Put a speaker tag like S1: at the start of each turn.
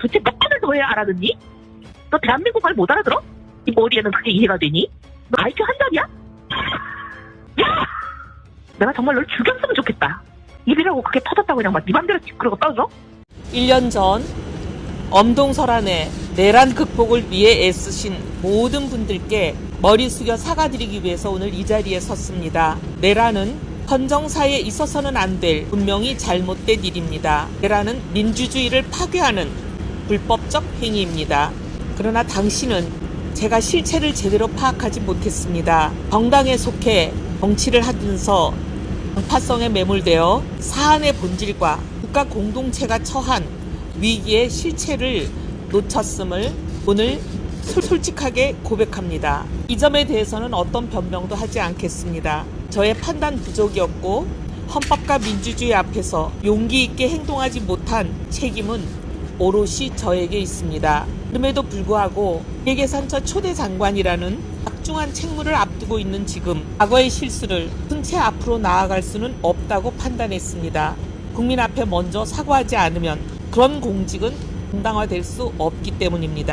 S1: 도대체 몇 번을 더 해야 알아듣니? 너 대한민국 말 못 알아들어? 이 머리에는 그게 이해가 되니? 너 IQ 한 잔이야? 야! 내가 정말 널 죽였으면 좋겠다. 입이라고 그렇게 터졌다고 그냥 막네 맘대로 그러고 떠져?
S2: 1년 전 엄동설안의 내란 극복을 위해 애쓰신 모든 분들께 머리 숙여 사과드리기 위해서 오늘 이 자리에 섰습니다. 내란은 헌정사에 있어서는 안 될 분명히 잘못된 일입니다. 내란은 민주주의를 파괴하는 불법적 행위입니다. 그러나 당신은 제가 실체를 제대로 파악하지 못했습니다. 정당에 속해 정치를 하면서 정파성에 매몰되어 사안의 본질과 국가 공동체가 처한 위기의 실체를 놓쳤음을 오늘 솔- 솔직하게 고백합니다. 이 점에 대해서는 어떤 변명도 하지 않겠습니다. 저의 판단 부족이었고 헌법과 민주주의 앞에서 용기 있게 행동하지 못한 책임은 오롯이 저에게 있습니다. 그럼에도 불구하고 회계산처 초대 장관이라는 막중한 책무를 앞두고 있는 지금 과거의 실수를 푼채 앞으로 나아갈 수는 없다고 판단했습니다. 국민 앞에 먼저 사과하지 않으면 그런 공직은 정당화될 수 없기 때문입니다.